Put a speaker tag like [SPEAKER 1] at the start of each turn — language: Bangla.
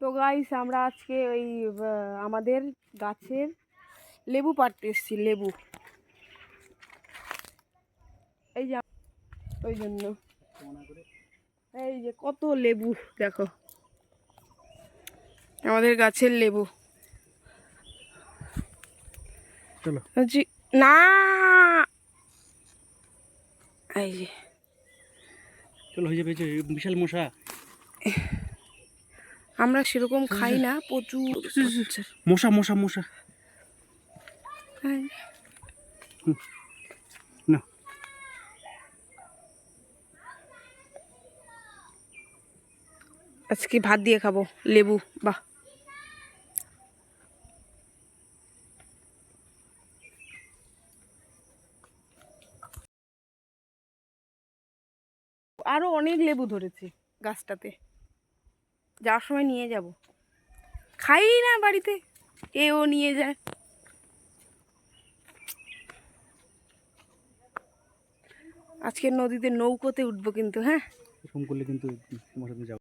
[SPEAKER 1] তো গাইস আমরা আজকে ওই আমাদের গাছের লেবু পাড়তে এসেছি লেবু। এই যে ওই জন্য। এই যে কত লেবু দেখো। আমাদের গাছের লেবু।
[SPEAKER 2] চলো।
[SPEAKER 1] না! এই যে।
[SPEAKER 2] চলো হয়ে যাবে বিশাল মশা।
[SPEAKER 1] আমরা সেরকম খাই না প্রচুর।
[SPEAKER 2] মশা মশা মশা।
[SPEAKER 1] এই,
[SPEAKER 2] না।
[SPEAKER 1] আজকে ভাত দিয়ে খাব লেবু বাহ। আরও অনেক লেবু ধরেছে গাছটাতে। যাওয়ার সময় নিয়ে যাব। খাই না বাড়িতে, এও নিয়ে যায়। আজকে নদীতে নৌকোতে উঠবো কিন্তু হ্যাঁ?
[SPEAKER 2] করলে কিন্তু